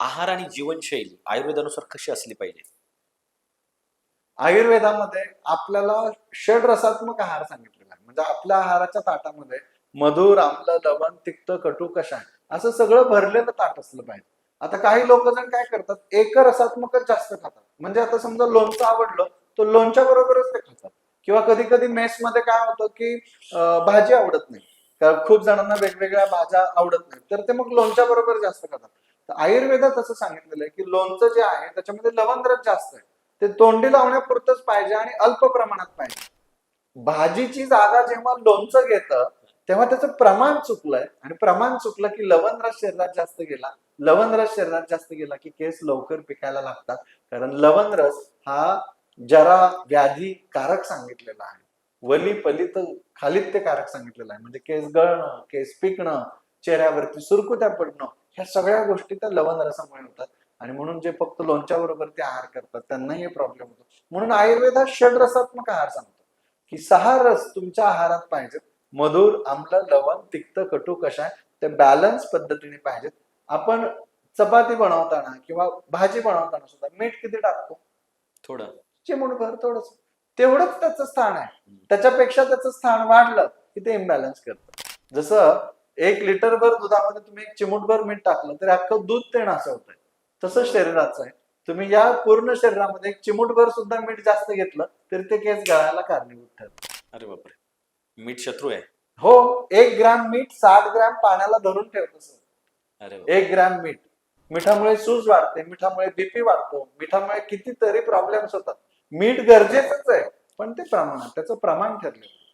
आहार आणि जीवनशैली आयुर्वेदानुसार कशी असली पाहिजे? आयुर्वेदामध्ये आपल्याला षड रसात्मक आहार सांगितलेला आहे. म्हणजे आपल्या आहाराच्या ताटामध्ये मधुर आम्ल लवण तिक्त कटू कशा असं सगळं भरलेलं ताट असलं पाहिजे. आता काही लोक जण काय करतात एक रसात्मकच जास्त खातात. म्हणजे आता समजा लोणचं आवडलं तर लोणच्या बरोबरच ते खातात. किंवा कधी कधी मेसमध्ये काय होतं की भाजी आवडत नाही. खूप जणांना वेगवेगळ्या भाज्या आवडत नाही तर ते मग लोणच्या बरोबर जास्त खातात. तर आयुर्वेदात असं सांगितलेलं आहे की लोणचं जे आहे त्याच्यामध्ये लवणद्रव्य जास्त आहे. ते तोंडी लावण्यापुरतच पाहिजे आणि अल्प प्रमाणात पाहिजे. भाजीची जागा जेव्हा लोणचं घेतं तेव्हा त्याचं प्रमाण चुकलंय आणि प्रमाण चुकलं की लवणरस शरीरात जास्त गेला. लवणरस शरीरात जास्त गेला की केस लवकर पिकायला लागतात. कारण लवणरस हा जरा व्याधी कारक सांगितलेला आहे. वली पलित खालीत ते कारक सांगितलेलं आहे. म्हणजे केस गळणं केस पिकणं चेहऱ्यावरती सुरकुत्या पडणं ह्या सगळ्या गोष्टी त्या लवण रसामुळे होतात. आणि म्हणून जे फक्त लोणच्या बरोबर ते आहार करतात त्यांनाही हे प्रॉब्लेम होतो. म्हणून आयुर्वेद हा षडरसात्मक आहार सांगतो. की सहा रस तुमच्या आहारात पाहिजेत. मधुर आम्ल लवण तिक्त कटू कषाय ते बॅलन्स पद्धतीने पाहिजेत. आपण चपाती बनवताना किंवा भाजी बनवताना सुद्धा मीठ किती टाकतो? थोडं. चिमूटभर थोडंच तेवढंच त्याचं स्थान आहे. त्याच्यापेक्षा त्याचं स्थान वाढलं की ते इम्बॅलन्स करतं. जसं एक लिटरभर दुधामध्ये तुम्ही एक चिमूटभर मीठ टाकलं तर अख्खं दूध ते नासवतंय. तसं शरीराचं आहे. तुम्ही या पूर्ण शरीरामध्ये एक चिमूटभर सुद्धा मीठ जास्त घेतलं तरी ते केस गळायला कारणीभूत ठरतं. अरे बापरे. मीठ शत्रू आहे. हो एक ग्रॅम मीठ साठ ग्रॅम पाण्याला धरून ठेवतं सर. अरे. एक ग्रॅम मीठ. मिठामुळे सूज वाढते मिठामुळे बीपी वाढतो मिठामुळे कितीतरी प्रॉब्लेम्स होतात. मीठ गरजेचंच आहे पण ते प्रमाणात त्याचं प्रमाण ठरलेलं.